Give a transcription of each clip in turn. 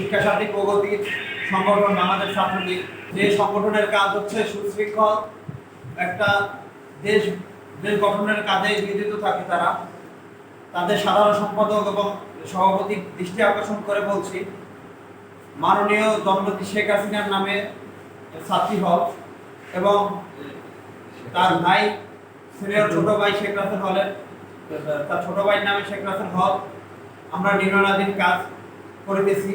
শিক্ষা সাথী প্রগতির সংগঠন বাংলাদেশ ছাত্রলীগ যে সংগঠনের কাজ হচ্ছে সুশৃঙ্খল, একটা দেশ দেশ গঠনের কাজে নিয়োজিত থাকে তারা। তাদের সাধারণ সম্পাদক এবং সভাপতি দৃষ্টি আকর্ষণ করে বলছি। মাননীয় দম্পতি শেখ হাসিনার নামে ছাত্রী হল এবং তার ভাই, সিনিয়র ছোট ভাই শেখ রাসেল হলের তার ছোট ভাইয়ের নামে শেখ রাসেল হল আমরা নির্মাণাধীন কাজ করিতেছি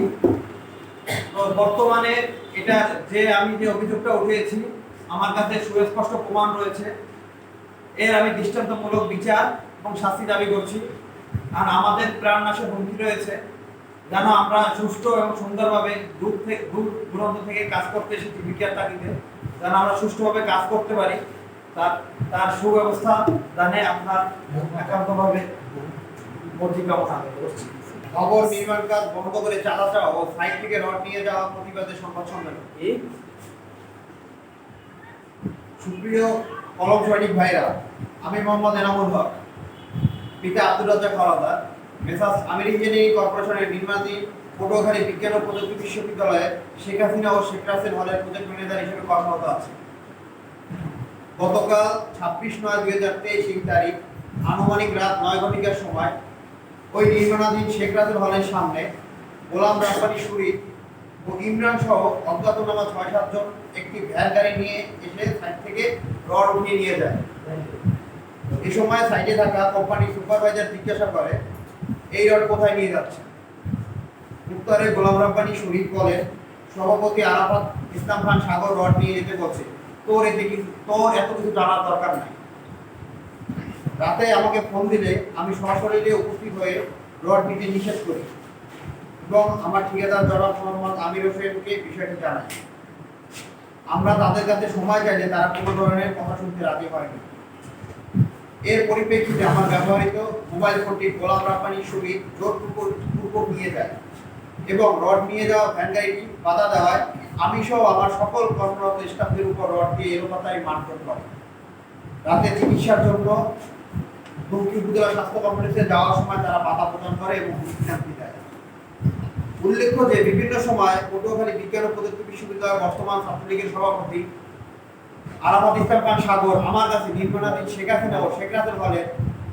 তো বর্তমানে এটা যে আমি যে অভিযোগটা উঠিয়েছি, আমার কাছে সুস্পষ্ট প্রমাণ রয়েছে। এর আমি দৃষ্টান্তমূলক বিচার এবং শাস্তি দাবি করছি। আর আমাদের প্রাণনাশের হুমকি রয়েছে। যেন আমরা সুষ্ঠু এবং সুন্দরভাবে দূর থেকে, দূর দূরান্ত থেকে কাজ করতে এসেছি বিজ্ঞান তাগিদে যেন আমরা সুষ্ঠুভাবে কাজ করতে পারি। তার তার সুব্যবস্থা জানে আপনার একান্তভাবে মর্জি কামনা করছি খবর নির্মাণ কাজ বন্ধ করে চাওয়া ও সাইট থেকে রড নিয়ে যাওয়া প্রতিবাদে সংবাদ সম্মেলন। সুপ্রিয় কলম সৈনিক ভাইরা আমি মোহাম্মদ এনামুল হক পিতা আব্দুল রাজ্জাক হলাদার মেসাস আমির ইঞ্জিনিয়ারিং কর্পোরেশনের নির্মাণী পটুয়াখালী বিজ্ঞান ও প্রযুক্তি বিশ্ববিদ্যালয়ে শেখ হাসিনা ও শেখ রাসেল হলের প্রজেক্ট ম্যানেজার হিসেবে কর্মরত আছে। গতকাল ছাব্বিশ নয় দুই হাজার তেইশ তারিখ আনুমানিক রাত নয় ঘটিকার সময় ওই নির্মাণাধীন শেখ রাসেল হলের সামনে গোলাম রাব্বানি শরীফ ও ইমরান সহ অজ্ঞাতনামা ছয় সাতজন একটি ভ্যান গাড়ি নিয়ে এসে সাইড থেকে রড উঠিয়ে নিয়ে যায়। এই সময় সাইডে থাকা কোম্পানির সুপারভাইজার জিজ্ঞাসা করে, এই রড কোথায় নিয়ে যাচ্ছে উত্তরে গোলাম রাব্বানি শরীফ বলেন, সভাপতি আরাফাত ইসলাম খান সাগর রড নিয়ে যেতে বলছে। তোর এতে কিছু তোর এত কিছু জানার দরকার নাই। রাতে আমাকে ফোন দিলে আমি সরাসরি উপস্থিত হয়ে রড নিতে নিষেধ করি। এবং আমার ঠিকাদার জনাব মোহাম্মদ আমির হোসেনকে বিষয়টি জানাই। আমরা তাদের কাছে সময় চাইলে তারা কোনো ধরনের কথা শুনতে রাজি হয়নি এর পরিপ্রেক্ষিতে আমার ব্যবহৃত মোবাইল ফোনটি গোলাম রাব্বানি শরীর জোরপূর্বক নিয়ে যায় এবং রড নিয়ে যাওয়া ভ্যান গাড়িটি বাধা দেওয়ায় আমি সহ আমার সকল কর্মরত স্টাফদের উপর রড দিয়ে এলোপাতারি মারধর করে। রাতে চিকিৎসার জন্য দুমকি উপজেলা স্বাস্থ্য কমপ্লেক্সে যাওয়ার সময় তারা বাধা প্রদান করে এবং হুমকি দেয় উল্লেখ্য যে বিভিন্ন সময় পটুয়াখালী বিজ্ঞান ও প্রযুক্তি বিশ্ববিদ্যালয়ের বর্তমান ছাত্রলীগের সভাপতি আরাফাত ইসলাম খান সাগর আমার কাছে নির্মাণাধীন শেখ হাসিনা ও শেখ রাসেল হলে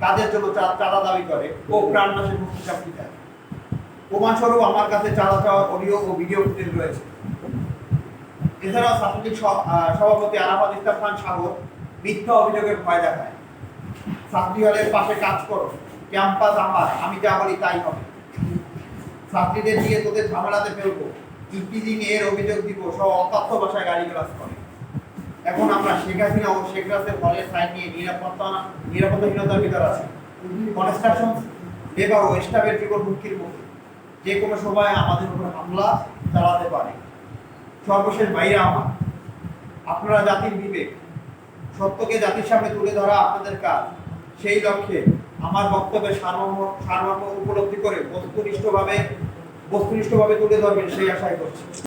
কাজের জন্য চাঁদা দাবি করে ও প্রাণনাশের মুক্তি চাকরি দেয় প্রমাণস্বরূপ আমার কাছে চাঁদা চাওয়ার অডিও ও ভিডিও ফুটেজ রয়েছে। এছাড়াও ছাত্রলীগ সভাপতি আরাফাত ইসলাম খান সাগর মিথ্যা অভিযোগের ভয় দেখায়। ছাত্রী হলের পাশে কাজ করো। ক্যাম্পাস আমার, আমি যা বলি তাই হবে। ছাত্রীদের দিয়ে তোদের ঝামেলাতে ফেলব। ইপিজিং এর অভিযোগ দিব সব অকথ্য ভাষায় গাড়ি ক্লাস করে। এখন আমরা শেখ হাসিনা ও শেখ রাসেল হলের সাইড নিয়ে নিরাপত্তা, নিরাপত্তাহীনতার ভিতর আছি। কনস্ট্রাকশন লেবার ও স্টাফের জীবন হুমকির মুখে। যে কোনো সময় আমাদের উপর হামলা চালাতে পারে। সর্বশেষ বাইরে আমার। আপনারা জাতির বিবেক। সত্যকে জাতির সামনে তুলে ধরা আপনাদের কাজ। সেই লক্ষ্যে আমার বক্তব্যে সার্বভৌম সার্বভৌম উপলব্ধি করে বস্তুনিষ্ঠভাবে বস্তুনিষ্ঠভাবে তুলে ধরবেন, সেই আশাই করছি।